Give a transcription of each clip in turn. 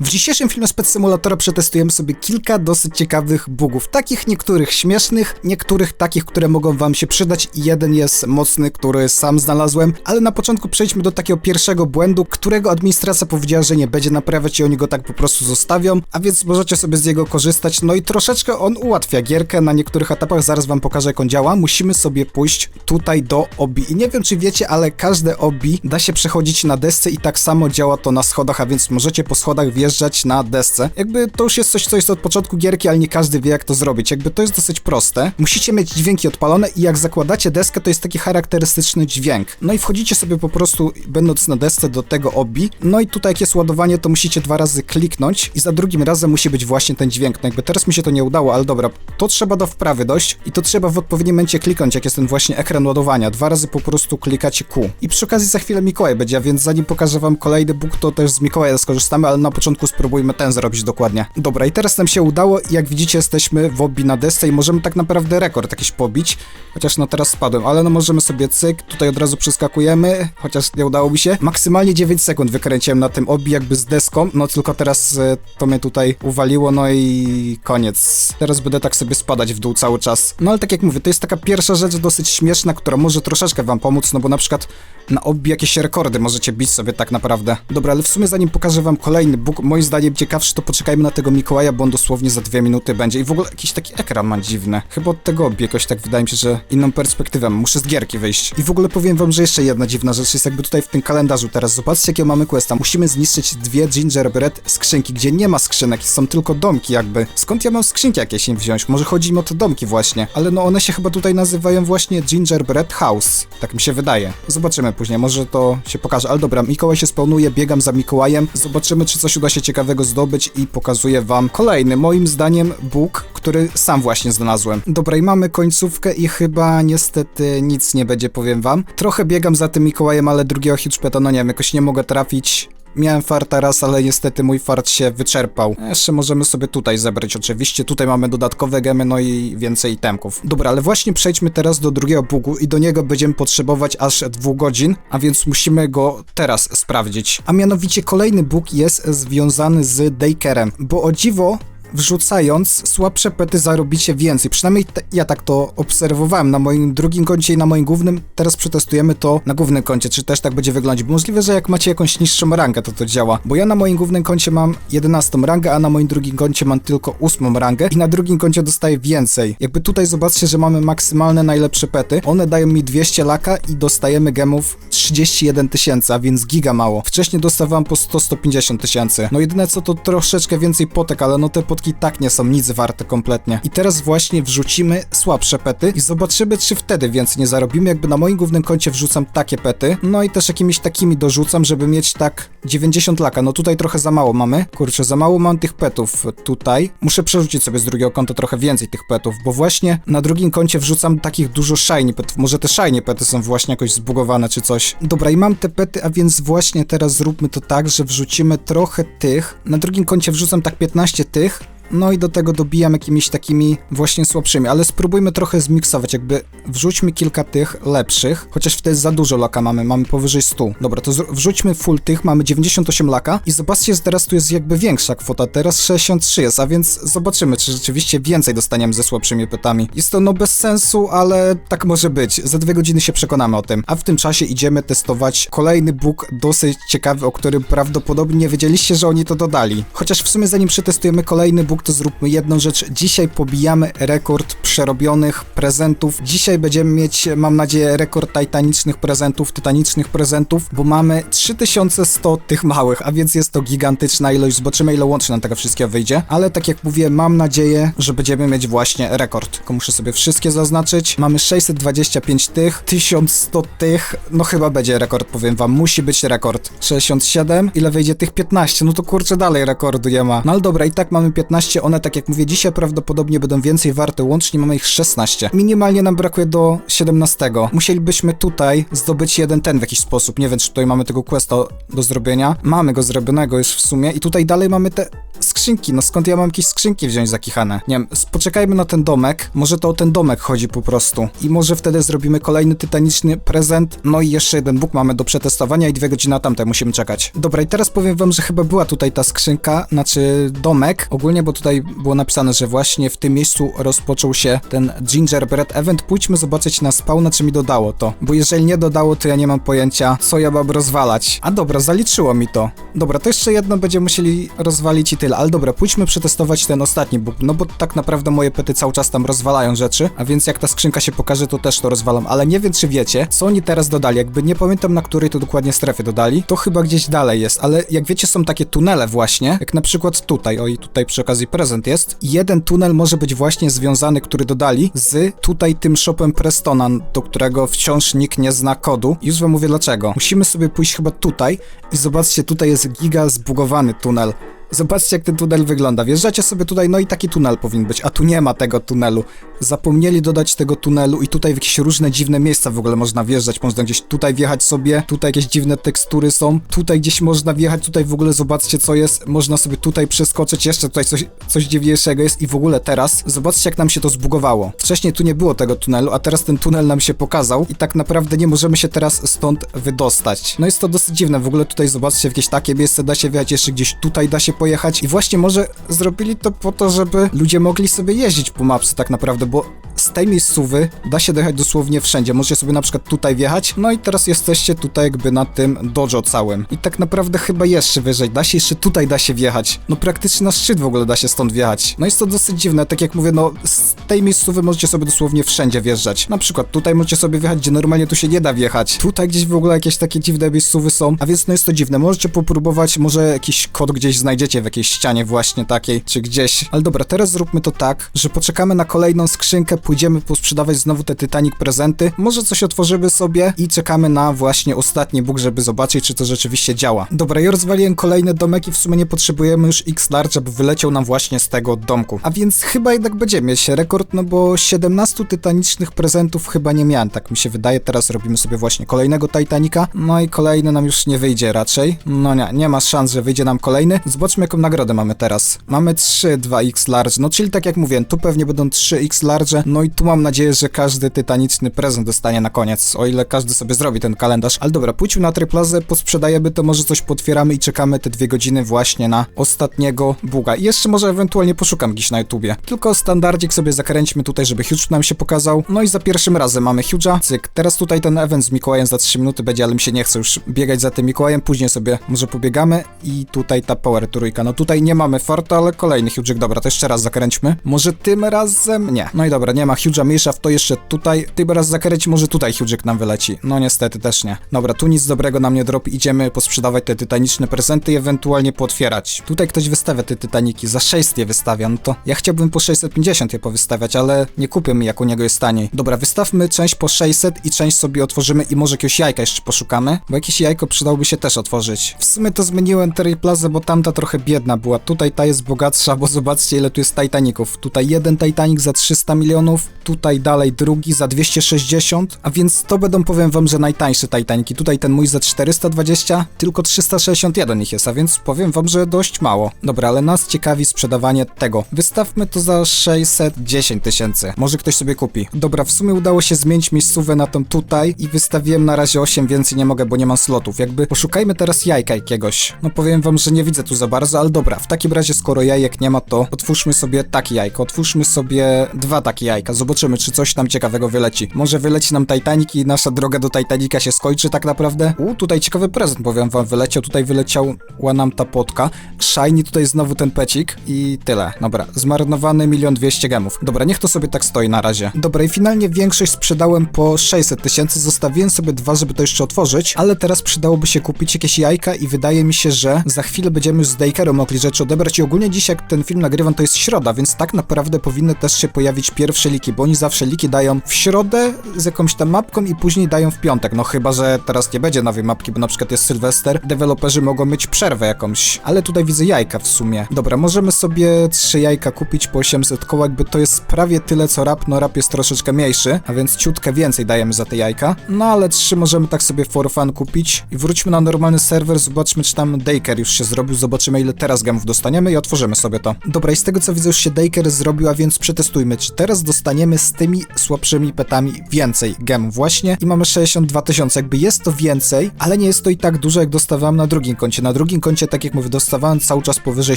W dzisiejszym filmie z Pet Simulatora przetestujemy sobie kilka dosyć ciekawych bugów. Takich niektórych śmiesznych, niektórych takich, które mogą wam się przydać i jeden jest mocny, który sam znalazłem. Ale na początku przejdźmy do takiego pierwszego błędu, którego administracja powiedziała, że nie będzie naprawiać i oni go tak po prostu zostawią, a więc możecie sobie z niego korzystać. No i troszeczkę on ułatwia gierkę na niektórych etapach, zaraz wam pokażę jak on działa. Musimy sobie pójść tutaj do obi. I nie wiem czy wiecie, ale każde obi da się przechodzić na desce i tak samo działa to na schodach, a więc możecie po schodach wjeżdżać na desce. Jakby to już jest coś, co jest od początku gierki, ale nie każdy wie jak to zrobić. Jakby to jest dosyć proste. Musicie mieć dźwięki odpalone i jak zakładacie deskę, to jest taki charakterystyczny dźwięk. No i wchodzicie sobie po prostu, będąc na desce do tego obi. No i tutaj jak jest ładowanie, to musicie dwa razy kliknąć i za drugim razem musi być właśnie ten dźwięk. No jakby teraz mi się to nie udało, ale dobra, to trzeba do wprawy dojść i to trzeba w odpowiednim momencie kliknąć, jak jest ten właśnie ekran ładowania. Dwa razy po prostu klikacie Q. I przy okazji za chwilę Mikołaj będzie, a więc zanim pokażę wam kolejny bóg, to też z Mikołaja skorzystamy, ale na początku spróbujmy ten zrobić dokładnie. Dobra, i teraz nam się udało i jak widzicie jesteśmy w obi na desce i możemy tak naprawdę rekord jakiś pobić, chociaż no teraz spadłem, ale no możemy sobie cyk, tutaj od razu przeskakujemy, chociaż nie udało mi się. Maksymalnie 9 sekund wykręciłem na tym obi jakby z deską, no tylko teraz e, to mnie tutaj uwaliło, no i koniec. Teraz będę tak sobie spadać w dół cały czas. No ale tak jak mówię, to jest taka pierwsza rzecz dosyć śmieszna, która może troszeczkę wam pomóc, no bo na przykład na obi jakieś rekordy możecie bić sobie tak naprawdę. Dobra, ale w sumie zanim pokażę wam kolejny bóg, moim zdaniem ciekawszy, to poczekajmy na tego Mikołaja, bo on dosłownie za dwie minuty będzie. I w ogóle jakiś taki ekran ma dziwny. Chyba od tego jakoś tak wydaje mi się, że inną perspektywę. Muszę z gierki wyjść. I w ogóle powiem wam, że jeszcze jedna dziwna rzecz jest jakby tutaj w tym kalendarzu teraz. Zobaczcie, jakiego mamy questa. Musimy zniszczyć dwie gingerbread skrzynki, gdzie nie ma skrzynek, są tylko domki jakby. Skąd ja mam skrzynki jakieś im wziąć? Może chodzi mi o te domki właśnie. Ale no one się chyba tutaj nazywają właśnie gingerbread house. Tak mi się wydaje. Zobaczymy później, może to się pokaże. Ale dobra, Mikołaj się spełnuje, biegam za Mikołajem. Zobaczymy, czy coś uda się ciekawego zdobyć i pokazuję wam kolejny, moim zdaniem, Bóg, który sam właśnie znalazłem. Dobra, i mamy końcówkę i chyba niestety nic nie będzie, powiem wam. Trochę biegam za tym Mikołajem, ale drugiego hitchpeta, no nie wiem, jakoś nie mogę trafić. Miałem farta raz, ale niestety mój fart się wyczerpał. Jeszcze możemy sobie tutaj zebrać oczywiście. Tutaj mamy dodatkowe gemy, no i więcej itemków. Dobra, ale właśnie przejdźmy teraz do drugiego bugu i do niego będziemy potrzebować aż dwóch godzin, a więc musimy go teraz sprawdzić. A mianowicie kolejny bóg jest związany z daycarem, bo o dziwo wrzucając słabsze pety zarobicie więcej. Przynajmniej te, ja tak to obserwowałem na moim drugim koncie i na moim głównym. Teraz przetestujemy to na głównym koncie, czy też tak będzie wyglądać. Bo możliwe, że jak macie jakąś niższą rangę, to to działa. Bo ja na moim głównym koncie mam 11 rangę, a na moim drugim koncie mam tylko 8 rangę i na drugim koncie dostaję więcej. Jakby tutaj zobaczcie, że mamy maksymalne najlepsze pety. One dają mi 200 laka i dostajemy gemów 31 tysięcy, a więc giga mało. Wcześniej dostawałem po 100-150 tysięcy. No jedyne co to troszeczkę więcej potek, ale no te tak nie są nic warte kompletnie. I teraz właśnie wrzucimy słabsze pety i zobaczymy, czy wtedy więcej nie zarobimy. Jakby na moim głównym koncie wrzucam takie pety, no i też jakimiś takimi dorzucam, żeby mieć tak 90 laka. No tutaj trochę za mało mamy. Kurczę, za mało mam tych petów tutaj. Muszę przerzucić sobie z drugiego konta trochę więcej tych petów, bo właśnie na drugim koncie wrzucam takich dużo shiny petów. Może te shiny pety są właśnie jakoś zbugowane czy coś. Dobra, i mam te pety, a więc właśnie teraz zróbmy to tak, że wrzucimy trochę tych. Na drugim koncie wrzucam tak 15 tych, no i do tego dobijam jakimiś takimi właśnie słabszymi, ale spróbujmy trochę zmiksować, jakby wrzućmy kilka tych lepszych, chociaż wtedy za dużo laka mamy, mamy powyżej 100. Dobra, to wrzućmy full tych, mamy 98 laka i zobaczcie, że teraz tu jest jakby większa kwota, teraz 63 jest, a więc zobaczymy, czy rzeczywiście więcej dostaniemy ze słabszymi pytami. Jest to no bez sensu, ale tak może być. Za dwie godziny się przekonamy o tym. A w tym czasie idziemy testować kolejny bóg dosyć ciekawy, o którym prawdopodobnie nie wiedzieliście, że oni to dodali. Chociaż w sumie zanim przetestujemy kolejny bóg, to zróbmy jedną rzecz. Dzisiaj pobijamy rekord przerobionych prezentów. Dzisiaj będziemy mieć, mam nadzieję, rekord titanicznych prezentów, tytanicznych prezentów, bo mamy 3100 tych małych, a więc jest to gigantyczna ilość. Zobaczymy, ile łącznie nam tego wszystkiego wyjdzie. Ale tak jak mówię, mam nadzieję, że będziemy mieć właśnie rekord. Tylko muszę sobie wszystkie zaznaczyć. Mamy 625 tych, 1100 tych. No chyba będzie rekord, powiem wam. Musi być rekord. 67. Ile wyjdzie tych 15? No to kurczę, dalej rekordu nie ma. No ale dobra, i tak mamy 15. One, tak jak mówię, dzisiaj prawdopodobnie będą więcej warte. Łącznie mamy ich 16. Minimalnie nam brakuje do 17. Musielibyśmy tutaj zdobyć jeden ten w jakiś sposób. Nie wiem, czy tutaj mamy tego questa do zrobienia. Mamy go zrobionego już w sumie i tutaj dalej mamy te skrzynki no skąd ja mam jakieś skrzynki wziąć zakichane? Nie wiem, poczekajmy na ten domek, może to o ten domek chodzi po prostu. I może wtedy zrobimy kolejny tytaniczny prezent, no i jeszcze jeden Bóg mamy do przetestowania i dwie godziny na tamte musimy czekać. Dobra, i teraz powiem wam, że chyba była tutaj ta skrzynka, znaczy domek, ogólnie, bo tutaj było napisane, że właśnie w tym miejscu rozpoczął się ten Gingerbread Event. Pójdźmy zobaczyć na spawna, czy mi dodało to, bo jeżeli nie dodało, to ja nie mam pojęcia, co ja mam rozwalać. A dobra, zaliczyło mi to. Dobra, to jeszcze jedno będziemy musieli rozwalić i tyle, ale dobra, pójdźmy przetestować ten ostatni Bóg, no bo tak naprawdę moje pety cały czas tam rozwalają rzeczy, a więc jak ta skrzynka się pokaże, to też to rozwalam, ale nie wiem, czy wiecie, co oni teraz dodali, jakby nie pamiętam, na której to dokładnie strefie dodali, to chyba gdzieś dalej jest, ale jak wiecie, są takie tunele właśnie, jak na przykład tutaj, oj, tutaj przy okazji prezent jest, jeden tunel może być właśnie związany, który dodali z tutaj tym shopem Prestona, do którego wciąż nikt nie zna kodu. Już wam mówię dlaczego. Musimy sobie pójść chyba tutaj i zobaczcie, tutaj jest giga zbugowany tunel. Zobaczcie, jak ten tunel wygląda. Wjeżdżacie sobie tutaj, no i taki tunel powinien być, a tu nie ma tego tunelu. Zapomnieli dodać tego tunelu i tutaj w jakieś różne dziwne miejsca w ogóle można wjeżdżać. Można gdzieś tutaj wjechać sobie, tutaj jakieś dziwne tekstury są, tutaj gdzieś można wjechać, tutaj w ogóle zobaczcie, co jest. Można sobie tutaj przeskoczyć, jeszcze tutaj coś, coś dziwniejszego jest i w ogóle teraz, zobaczcie, jak nam się to zbugowało. Wcześniej tu nie było tego tunelu, a teraz ten tunel nam się pokazał i tak naprawdę nie możemy się teraz stąd wydostać. No jest to dosyć dziwne, w ogóle tutaj zobaczcie, w jakieś takie miejsce da się wjechać, jeszcze gdzieś tutaj da się pojechać i właśnie może zrobili to po to, żeby ludzie mogli sobie jeździć po mapce tak naprawdę, bo z tej miejscowy da się dojechać dosłownie wszędzie. Możecie sobie na przykład tutaj wjechać, no i teraz jesteście tutaj jakby na tym dojo całym. I tak naprawdę chyba jeszcze wyżej, da się jeszcze tutaj da się wjechać. No praktycznie na szczyt w ogóle da się stąd wjechać. No jest to dosyć dziwne, tak jak mówię, no z tej miejscowy możecie sobie dosłownie wszędzie wjeżdżać. Na przykład tutaj możecie sobie wjechać, gdzie normalnie tu się nie da wjechać. Tutaj gdzieś w ogóle jakieś takie dziwne miejscowy są, a więc no jest to dziwne. Możecie popróbować, może jakiś kod gdzieś znajdziecie w jakiejś ścianie właśnie takiej, czy gdzieś. Ale dobra, teraz zróbmy to tak, że poczekamy na kolejną skrzynkę, pójdziemy posprzedawać znowu te Titanic prezenty, może coś otworzymy sobie i czekamy na właśnie ostatni Bóg, żeby zobaczyć, czy to rzeczywiście działa. Dobra, ja rozwaliłem kolejny domek i w sumie nie potrzebujemy już X large, bo wyleciał nam właśnie z tego domku. A więc chyba jednak będziemy mieć rekord, no bo 17 tytanicznych prezentów chyba nie miałem, tak mi się wydaje. Teraz robimy sobie właśnie kolejnego Titanica, no i kolejny nam już nie wyjdzie raczej. No nie, nie ma szans, że wyjdzie nam kolejny. Zobaczmy, jaką nagrodę mamy teraz. Mamy 3 2X large, no czyli tak jak mówiłem, tu pewnie będą 3X large, no i tu mam nadzieję, że każdy tytaniczny prezent dostanie na koniec, o ile każdy sobie zrobi ten kalendarz. Ale dobra, pójdźmy na Triplazę, posprzedajemy to, może coś potwieramy i czekamy te dwie godziny właśnie na ostatniego buga. I jeszcze może ewentualnie poszukam gdzieś na YouTubie. Tylko standardzik sobie zakręćmy tutaj, żeby Huge nam się pokazał. No i za pierwszym razem mamy Huge'a. Cyk. Teraz tutaj ten event z Mikołajem za 3 minuty będzie, ale mi się nie chce już biegać za tym Mikołajem. Później sobie może pobiegamy i tutaj ta power trójka. No tutaj nie mamy farta, ale kolejny Huge'ik. Dobra, to jeszcze raz zakręćmy. Może tym razem? Nie. No i dobra, nie ma Huge'a, mniejsza w to jeszcze tutaj. Tym raz zakręć, może tutaj Huge'ik nam wyleci. No niestety też nie. Dobra, tu nic dobrego nam nie dropi. Idziemy posprzedawać te tytaniczne prezenty i ewentualnie pootwierać. Tutaj ktoś wystawia te tytaniki, za 600 je wystawia, no to ja chciałbym po 650 je powystawiać, ale nie kupię mi jak u niego jest taniej. Dobra, wystawmy część po 600 i część sobie otworzymy i może jakiegoś jajka jeszcze poszukamy, bo jakieś jajko przydałoby się też otworzyć. W sumie to zmieniłem Terry Plaza, bo tamta trochę biedna była. Tutaj ta jest bogatsza, bo zobaczcie ile tu jest Titaników. Tutaj jeden Titanic za 300 milionów, tutaj dalej drugi za 260, a więc to będą, powiem wam, że najtańsze Titaniki. Tutaj ten mój za 420, tylko 361 ich jest, a więc powiem wam, że dość mało. Dobra, ale nas ciekawi sprzedawanie tego. Wystawmy to za 610 tysięcy. Może ktoś sobie kupi. Dobra, w sumie udało się zmienić miejscówę na tą tutaj i wystawiłem na razie 8, więcej nie mogę, bo nie mam slotów. Jakby poszukajmy teraz jajka jakiegoś. No powiem wam, że nie widzę tu za bardzo, ale dobra, w takim razie skoro jajek nie ma, to otwórzmy sobie takie jajko. Otwórzmy sobie dwa takie jajka. Zobaczymy, czy coś tam ciekawego wyleci. Może wyleci nam Titanic i nasza droga do Titanica się skończy tak naprawdę? U, tutaj ciekawy prezent, powiem wam, wyleciał. Tutaj wyleciała nam ta potka. Shiny tutaj znowu ten pecik i tyle. Dobra, zmarnowany milion dwieście gemów. Dobra, niech to sobie tak stoi na razie. Dobra, i finalnie większość sprzedałem po 600 tysięcy. Zostawiłem sobie dwa, żeby to jeszcze otworzyć, ale teraz przydałoby się kupić jakieś jajka i wydaje mi się, że za chwilę będziemy z Daycare'em mogli rzeczy odebrać i ogólnie dziś jak ten film nagrywam to jest środa, więc tak naprawdę powinny też się pojawić pierwsze liki bo oni zawsze liki dają w środę z jakąś tam mapką i później dają w piątek. No chyba, że teraz nie będzie nowej mapki, bo na przykład jest Sylwester, deweloperzy mogą mieć przerwę jakąś, ale tutaj widzę jajka w sumie. Dobra, możemy sobie trzy jajka kupić po 800 koła, jakby to jest prawie tyle co rap, no rap jest troszeczkę mniejszy, a więc ciutkę więcej dajemy za te jajka. No ale trzy możemy tak sobie for fun kupić i wróćmy na normalny serwer, zobaczmy czy tam Daycare już się zrobił, zobaczymy ile teraz gemów dostaniemy i otworzymy sobie to. Dobra, i z tego co widzę już się Daycare zrobił, a więc przetestujmy, czy teraz dostaniemy z tymi słabszymi petami więcej gemów właśnie i mamy 62 tysiące, jakby jest to więcej, ale nie jest to i tak dużo jak dostawałem na drugim koncie. Na drugim koncie, tak jak mówię, dostawałem cały czas powyżej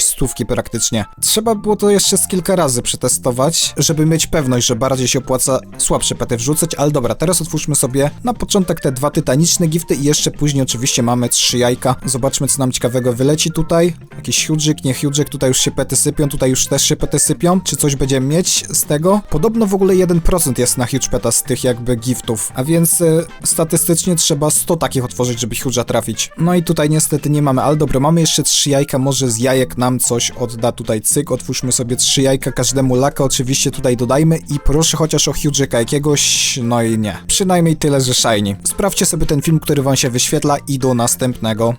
stówki praktycznie. Trzeba było to jeszcze z kilka razy przetestować, żeby mieć pewność, że bardziej się opłaca słabsze pety wrzucać, ale dobra, teraz otwórzmy sobie na początek te dwa tytaniczne gifty i jeszcze później oczywiście mamy trzy jajka. Zobaczmy, co nam ciekawego wyleci tutaj. Jakiś hudżyk, nie hudżyk, tutaj już się pety sypią, tutaj już też się pety sypią. Czy coś będziemy mieć z tego? Podobno w ogóle 1% jest na huge peta z tych jakby giftów, a więc y, statystycznie trzeba 100 takich otworzyć, żeby huge'a trafić. No i tutaj niestety nie mamy, ale dobra, mamy jeszcze trzy jajka, może z jajek nam coś odda tutaj cyk, otwórzmy sobie trzy jajka, każdemu laka oczywiście tutaj dodajmy i proszę chociaż o huge'ika jakiegoś, no i nie. Przynajmniej tyle, że shiny. Sprawdźcie sobie ten film, który wam się wyświetla i do następnego.